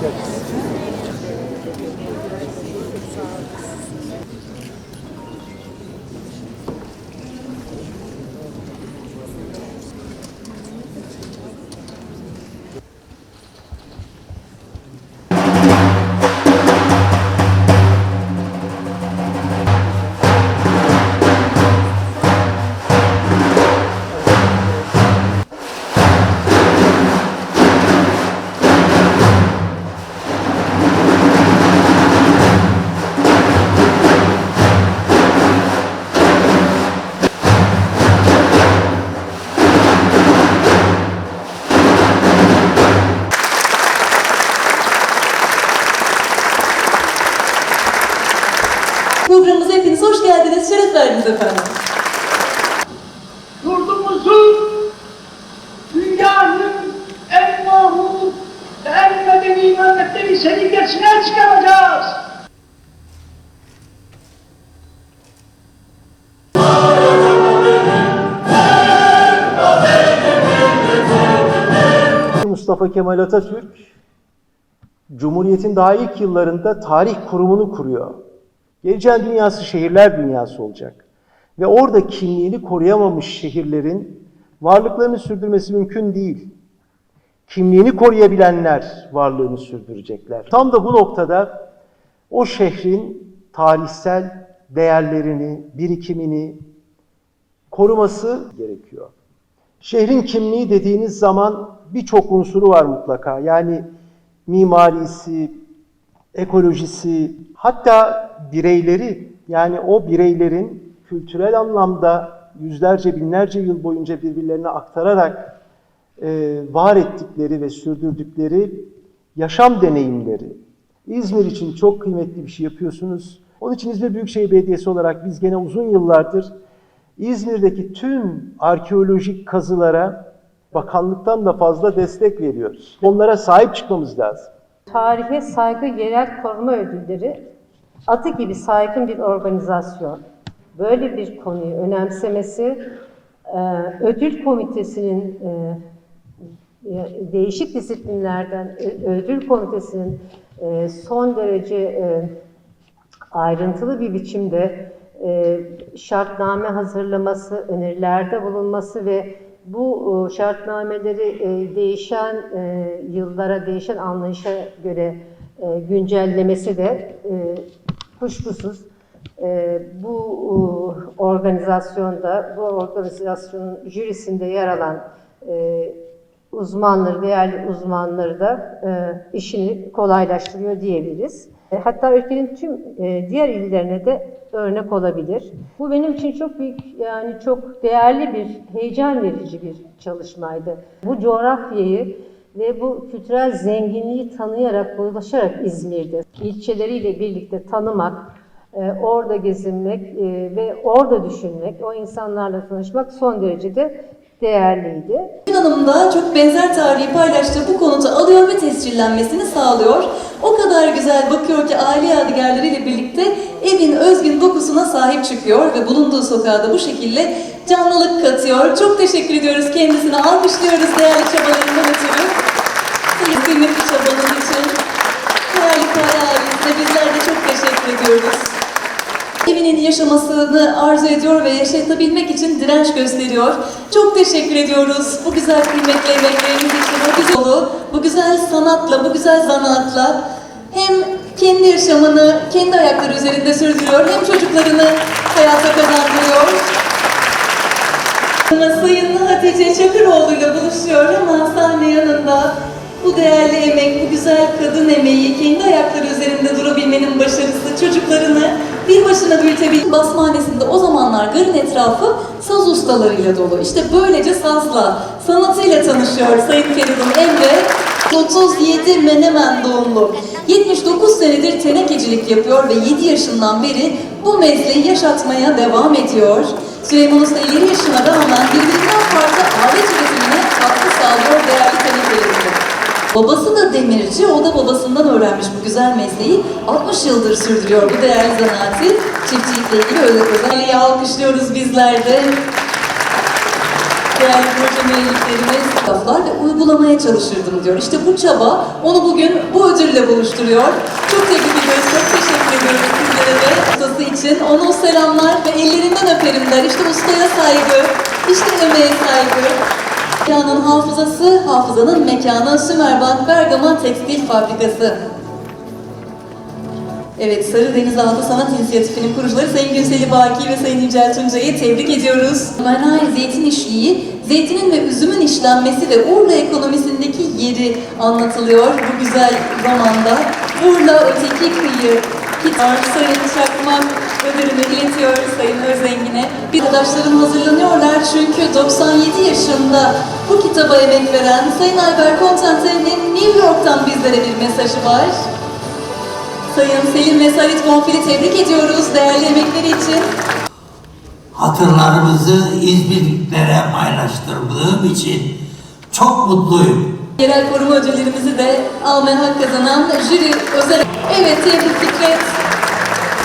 geldiniz. Programımıza hepiniz hoş geldiniz, şeref verdiniz efendim. yurdumuzu dünyanın en mahmut en medeni memlekleri selikesine çıkaracağız. Mustafa Kemal Atatürk, Cumhuriyet'in daha ilk yıllarında tarih kurumunu kuruyor. Geleceğin dünyası şehirler dünyası olacak. Ve orada kimliğini koruyamamış şehirlerin varlıklarını sürdürmesi mümkün değil. Kimliğini koruyabilenler varlığını sürdürecekler. Tam da bu noktada o şehrin tarihsel değerlerini, birikimini koruması gerekiyor. Şehrin kimliği dediğiniz zaman birçok unsuru var mutlaka. Yani mimarisi, ekolojisi, hatta bireyleri yani o bireylerin kültürel anlamda yüzlerce binlerce yıl boyunca birbirlerine aktararak e, var ettikleri ve sürdürdükleri yaşam deneyimleri. İzmir için çok kıymetli bir şey yapıyorsunuz. Onun için İzmir Büyükşehir Belediyesi olarak biz gene uzun yıllardır İzmir'deki tüm arkeolojik kazılara bakanlıktan da fazla destek veriyoruz. Onlara sahip çıkmamız lazım. Tarihe saygı yerel koruma ödülleri adı gibi saygın bir organizasyon. Böyle bir konuyu önemsemesi e, ödül komitesinin e, e, değişik disiplinlerden ö- ödül komitesinin e, son derece e, ayrıntılı bir biçimde e, şartname hazırlaması, önerilerde bulunması ve bu e, şartnameleri e, değişen e, yıllara, değişen anlayışa göre güncellemesi de kuşkusuz bu organizasyonda, bu organizasyonun jürisinde yer alan uzmanları, değerli uzmanları da e, işini kolaylaştırıyor diyebiliriz. E, Hatta ülkenin tüm e, diğer illerine de örnek olabilir. Bu benim için çok büyük, yani çok değerli bir, heyecan verici bir çalışmaydı. Bu coğrafyayı ve bu kültürel zenginliği tanıyarak, ulaşarak İzmir'de ilçeleriyle birlikte tanımak, e, orada gezinmek e, ve orada düşünmek, o insanlarla tanışmak son derece de değerliydi. Hanım da çok benzer tarihi paylaştığı bu konutu alıyor ve tescillenmesini sağlıyor. O kadar güzel bakıyor ki aile yadigarlarıyla birlikte evin özgün dokusuna sahip çıkıyor ve bulunduğu sokağa da bu şekilde canlılık katıyor. Çok teşekkür ediyoruz kendisine. Alkışlıyoruz değerli çabalarından ötürü. Sayın kıymetli çabalar için. Değerli Kaya ailesine bizler de çok teşekkür ediyoruz. Evinin yaşamasını arzu ediyor ve yaşatabilmek için direnç gösteriyor. Çok teşekkür ediyoruz bu güzel kıymetli emekleriniz için, bu güzel bu güzel sanatla, bu güzel zanaatla hem kendi yaşamını kendi ayakları üzerinde sürdürüyor, hem çocuklarını hayata kazandırıyor. Sayın Hatice Çakıroğlu ile buluşuyor ama sahne yanında bu değerli emek, bu güzel kadın emeği, kendi ayakları üzerinde durabilmenin başarısı, çocuklarını bir başına büyütebil. Basmanesinde o zamanlar garın etrafı saz ustalarıyla dolu. İşte böylece sazla, sanatıyla tanışıyor Sayın Feridun Emre. 37 Menemen doğumlu. 79 senedir tenekecilik yapıyor ve 7 yaşından beri bu mesleği yaşatmaya devam ediyor. Süleyman Usta ileri yaşına rağmen birbirinden farklı alet üretimine katkı sağlıyor değerli tenekecilik. Babası da demirci, o da babasından öğrenmiş bu güzel mesleği. 60 yıldır sürdürüyor bu değerli zanaati. Çiftçilikle ilgili özel özelliği alkışlıyoruz bizler de. değerli proje müelliflerimiz laflar ve uygulamaya çalışırdım diyor. İşte bu çaba onu bugün bu ödülle buluşturuyor. Çok tebrik ediyoruz, çok teşekkür ediyoruz sizlere de ustası için. Onu selamlar ve ellerinden öperim der. İşte ustaya saygı, işte emeğe saygı. Mekanın hafızası, hafızanın mekanı Sümerbank Bergama Tekstil Fabrikası. Evet, Sarı Denizaltı Sanat İnisiyatifi'nin kurucuları Sayın Günseli Baki ve Sayın Yücel Tuncay'ı tebrik ediyoruz. Manay zeytin işliği, zeytinin ve üzümün işlenmesi ve Urla ekonomisindeki yeri anlatılıyor bu güzel romanda. Urla öteki kıyı, Kitar, Sayın Çakmak ödülünü iletiyor Sayın Özengin'e. Bir arkadaşlarım hazırlanıyorlar çünkü 97 yaşında bu kitaba emek veren Sayın Albert Constantine'in New York'tan bizlere bir mesajı var. Sayın Selim ve Sarit Bonfil'i tebrik ediyoruz değerli emekleri için. hatırlarımızı İzmirliklere paylaştırdığım için çok mutluyum. Yerel koruma ödüllerimizi de almaya hak kazanan jüri özel... Evet tebrik Fikret.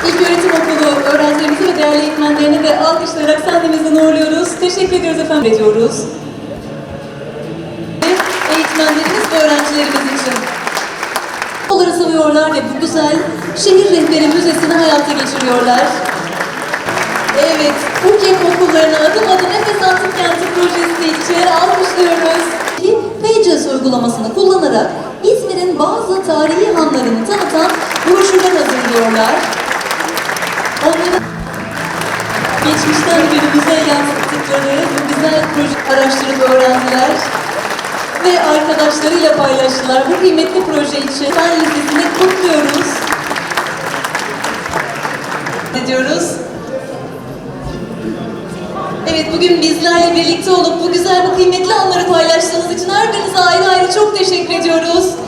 İlk öğretim okulu öğrencilerimizi ve değerli eğitmenlerini de alkışlayarak sahnemizden uğurluyoruz. Teşekkür ediyoruz efendim ediyoruz. Ve Eğitmenlerimiz ve öğrencilerimiz için. Onları savuyorlar ve bu güzel şehir rehberi müzesini hayata geçiriyorlar. Evet, UKEP okullarına adım adım Efes Antik Kenti projesi için alkışlıyoruz. Ki Pages uygulamasını kullanarak İzmir'in bazı tarihi hanlarını tanıtan broşürler hazırlıyorlar. Onları geçmişten günümüze yansıttıkları bu güzel proje araştırıp öğrendiler ve arkadaşlarıyla paylaştılar. Bu kıymetli proje için Fen Lisesi'ni kutluyoruz. Ne? Evet bugün bizlerle birlikte olup bu güzel bu kıymetli anları paylaştığınız için her birinize ayrı ayrı çok teşekkür ediyoruz.